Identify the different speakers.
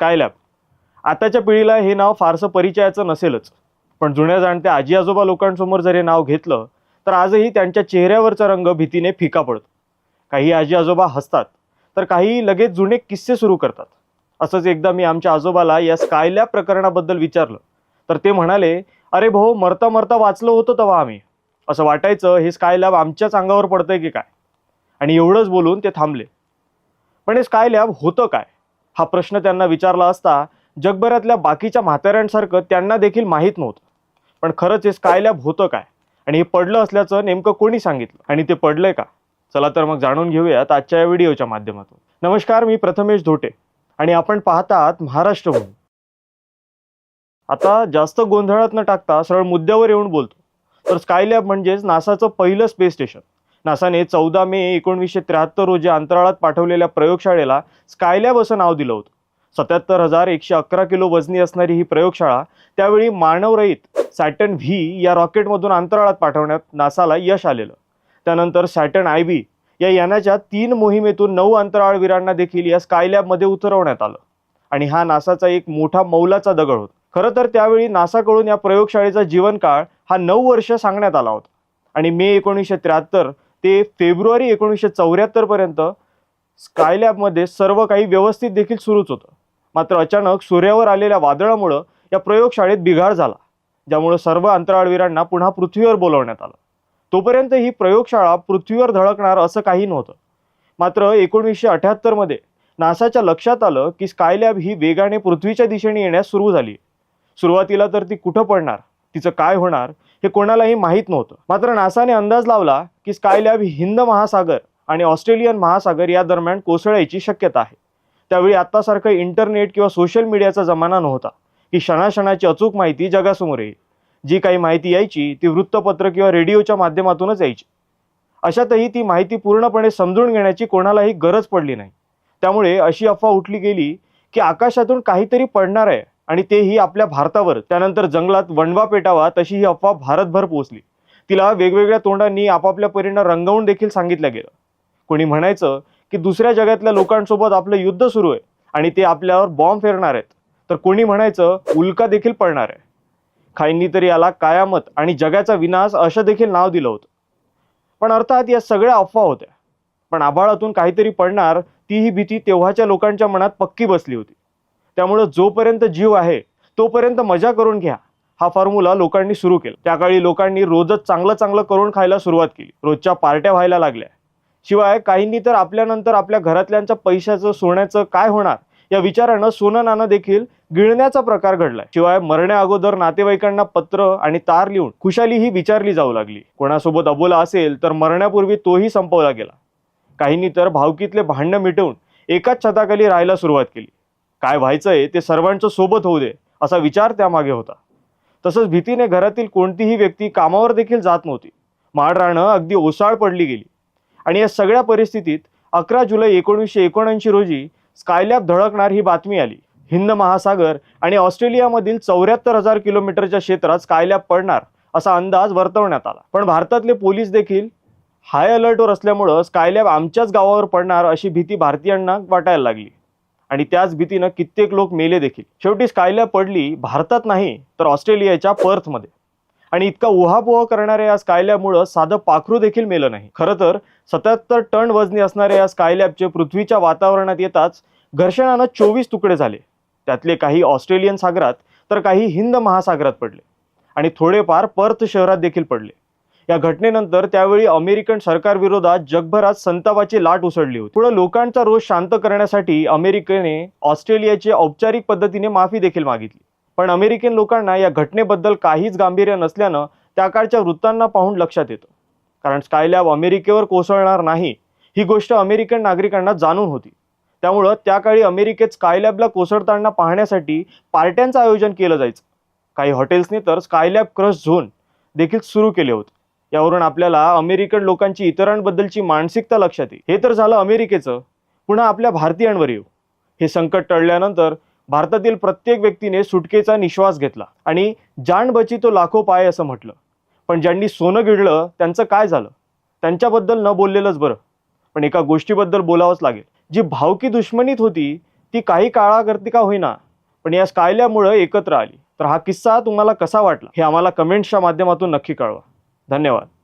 Speaker 1: Skylab आताच्या पिढीला हे नाव फारसं परिचयाचं नसेलच. पण जुन्या जाणत्या आजी आजोबा लोकांसमोर जर हे नाव घेतलं तर आजही त्यांच्या चेहऱ्यावरचा रंग भीतीने फिका पडतो. काही आजी आजोबा हसतात तर काही लगेच जुने किस्से सुरू करतात. असंच एकदा मी आमच्या आजोबाला या स्कायलॅब प्रकरणाबद्दल विचारलं. तर ते म्हणाले अरे भाऊ मरता मरता वाचलं होतं तेव्हा आम्ही. असं वाटायचं हे स्कायलॅब आमच्याच अंगावर पडतंय की काय? आणि एवढंच बोलून ते थांबले. पण हे स्कायलॅब होतं काय? हा प्रश्न त्यांना विचारला असता जगभरातल्या बाकीच्या म्हाताऱ्यांसारखं त्यांना देखील माहीत नव्हतं. पण खरंच हे स्कायलॅब होतं काय? आणि हे पडलं असल्याचं नेमकं कोणी सांगितलं? आणि ते पडलंय का? चला तर मग जाणून घेऊयात आजच्या या व्हिडिओच्या माध्यमातून. नमस्कार मी प्रथमेश धोटे आणि आपण पाहतात महाराष्ट्र म्हणून आता जास्त गोंधळात न टाकता सरळ मुद्द्यावर येऊन बोलतो. तर स्कायलॅब म्हणजेच नासाचं पहिलं स्पेस स्टेशन नासाने चौदा मे एकोणीसशे त्र्याहत्तर रोजी अंतराळात पाठवलेल्या प्रयोगशाळेला स्कायलॅब असं नाव दिलं होतं. सत्याहत्तर हजार एकशे अकरा किलो वजनी असणारी ही प्रयोगशाळा त्यावेळी मानवरहित सॅटन व्ही या रॉकेटमधून अंतराळात पाठवण्यात नासाला यश आलेलं. त्यानंतर सॅटन आय बी या यानाच्या तीन मोहिमेतून नऊ अंतराळवीरांना देखील या स्कायलॅबमध्ये उतरवण्यात आलं. आणि हा नासाचा एक मोठा मौलाचा दगड होता. खरं तर त्यावेळी नासाकडून या प्रयोगशाळेचा जीवनकाळ हा नऊ वर्ष सांगण्यात आला होता. आणि मे एकोणीसशे त्र्याहत्तर ते फेब्रुवारी एकोणीसशे चौऱ्याहत्तर पर्यंत स्कायलॅबमध्ये सर्व काही व्यवस्थित देखील सुरूच होतं. मात्र अचानक सूर्यावर आलेल्या वादळामुळं या प्रयोगशाळेत बिघाड झाला ज्यामुळं सर्व अंतराळवीरांना पुन्हा पृथ्वीवर बोलवण्यात आलं. तोपर्यंत ही प्रयोगशाळा पृथ्वीवर धडकणार असं काही नव्हतं. मात्र एकोणीसशे अठ्याहत्तरमध्ये नासाच्या लक्षात आलं की स्कायलॅब ही वेगाने पृथ्वीच्या दिशेने येण्यास सुरू झाली सुरुवातीला तर ती कुठं पडणार? तिचं काय होणार? हे कोणालाही माहीत नव्हतं. मात्र नासाने अंदाज लावला की स्कायलॅब ही हिंद महासागर आणि ऑस्ट्रेलियन महासागर या दरम्यान कोसळायची शक्यता आहे. त्यावेळी आत्तासारखं इंटरनेट किंवा सोशल मीडियाचा जमाना नव्हता की क्षणाक्षणाची अचूक माहिती जगासमोर येईल. जी काही माहिती यायची ती वृत्तपत्र किंवा रेडिओच्या माध्यमातूनच यायची. अशातही ती माहिती पूर्णपणे समजून घेण्याची कोणालाही गरज पडली नाही. त्यामुळे अशी अफवा उठली गेली की आकाशातून काहीतरी पडणार आहे आणि तेही आपल्या भारतावर. त्यानंतर जंगलात वणवा पेटावा तशी ही अफवा भारतभर पोहोचली. तिला वेगवेगळ्या तोंडांनी आपापल्या परीनं रंगवून देखील सांगितलं गेलं. कोणी म्हणायचं की दुसऱ्या जगातल्या लोकांसोबत आपलं युद्ध सुरू आहे आणि ते आपल्यावर बॉम्ब फेरणार आहेत. तर कोणी म्हणायचं उल्का देखील पडणार आहे. खाईंनी तर याला कायामत आणि जगाचा विनाश असं देखील नाव दिलं होतं. पण अर्थात या सगळ्या अफवा होत्या. पण आभाळातून काहीतरी पडणार ती ही भीती तेव्हाच्या लोकांच्या मनात पक्की बसली होती. त्यामुळं जोपर्यंत जीव आहे तोपर्यंत मजा करून घ्या. हा फॉर्म्युला लोकांनी सुरू केला. त्या काळी लोकांनी रोजच चांगलं चांगलं करून खायला सुरुवात केली. रोजच्या पार्ट्या व्हायला लागल्या. शिवाय काहींनी तर आपल्यानंतर आपल्या घरातल्यांच्या पैशाचं सोन्याचं काय होणार या विचारानं सोनं नाणं देखील गिळण्याचा प्रकार घडलाय. शिवाय मरण्या अगोदर नातेवाईकांना पत्र आणि तार लिहून खुशाली ही विचारली जाऊ लागली. कोणासोबत अबोला असेल तर मरण्यापूर्वी तोही संपवला गेला. काहींनी तर भावकीतले भांडणं मिटवून एकाच छताखाली राहायला सुरुवात केली. काय व्हायचंय ते सर्वांचं सोबत होऊ दे असा विचार त्यामागे होता. तसंच भीतीने घरातील कोणतीही व्यक्ती कामावर देखील जात नव्हती. माड राहणं अगदी ओसाळ पडली गेली. आणि या सगळ्या परिस्थितीत अकरा जुलै एकोणीसशे एकोणऐंशी रोजी स्कायलॅब धडकणार ही बातमी आली. हिंद महासागर आणि ऑस्ट्रेलियामधील चौऱ्याहत्तर हजार किलोमीटरच्या क्षेत्रात स्कायलॅब पडणार असा अंदाज वर्तवण्यात आला. पण भारतातले पोलीस देखील हाय अलर्टवर असल्यामुळं स्कायलॅब आमच्याच गावावर पडणार अशी भीती भारतीयांना वाटायला लागली. आणि त्याच भीतीनं कित्येक लोक मेले देखील. शेवटी स्कायला पडली भारतात नाही तर ऑस्ट्रेलियाच्या पर्थमध्ये. आणि इतका उहापोह करणाऱ्या या स्कायलॅबमुळं साधं पाखरू देखील मेलं नाही. खरं तर सत्याहत्तर टन वजनी असणाऱ्या या स्कायलॅबचे पृथ्वीच्या वातावरणात येताच घर्षणानं चोवीस तुकडे झाले. त्यातले काही ऑस्ट्रेलियन सागरात तर काही हिंद महासागरात पडले. आणि थोडेफार पर्थ शहरात देखील पडले. या घटनेनंतर त्यावेळी अमेरिकन सरकारविरोधात जगभरात संतापाची लाट उसळली होती. पुढे लोकांचा रोष शांत करण्यासाठी अमेरिकेने ऑस्ट्रेलियाची औपचारिक पद्धतीने माफी देखील मागितली. पण अमेरिकन लोकांना या घटनेबद्दल काहीच गांभीर्य नसल्यानं त्या काळच्या वृत्तांना पाहून लक्षात येतं. कारण स्कायलॅब अमेरिकेवर कोसळणार नाही ही गोष्ट अमेरिकन नागरिकांना जाणून होती. त्यामुळं त्या काळी अमेरिकेत स्कायलॅबला कोसळताना पाहण्यासाठी पार्ट्यांचं आयोजन केलं जायचं. काही हॉटेल्सने तर स्कायलॅब क्रश झोन देखील सुरू केले होते. यावरून आपल्याला अमेरिकन लोकांची इतरांबद्दलची मानसिकता लक्षात येईल. हे तर झालं अमेरिकेचं. पुन्हा आपल्या भारतीयांवर येऊ. हे संकट टळल्यानंतर भारतातील प्रत्येक व्यक्तीने सुटकेचा निश्वास घेतला आणि जाण बची तो लाखो पाय असं म्हटलं. पण ज्यांनी सोनं गिळलं त्यांचं काय झालं? त्यांच्याबद्दल न बोललेलंच बरं. पण एका गोष्टीबद्दल बोलावंच लागेल. जी भावकी दुश्मनीत होती ती काही काळाकरती का होईना पण या कायल्यामुळं एकत्र आली. तर हा किस्सा तुम्हाला कसा वाटला? हे आम्हाला कमेंट्सच्या माध्यमातून नक्की कळवा. धन्यवाद.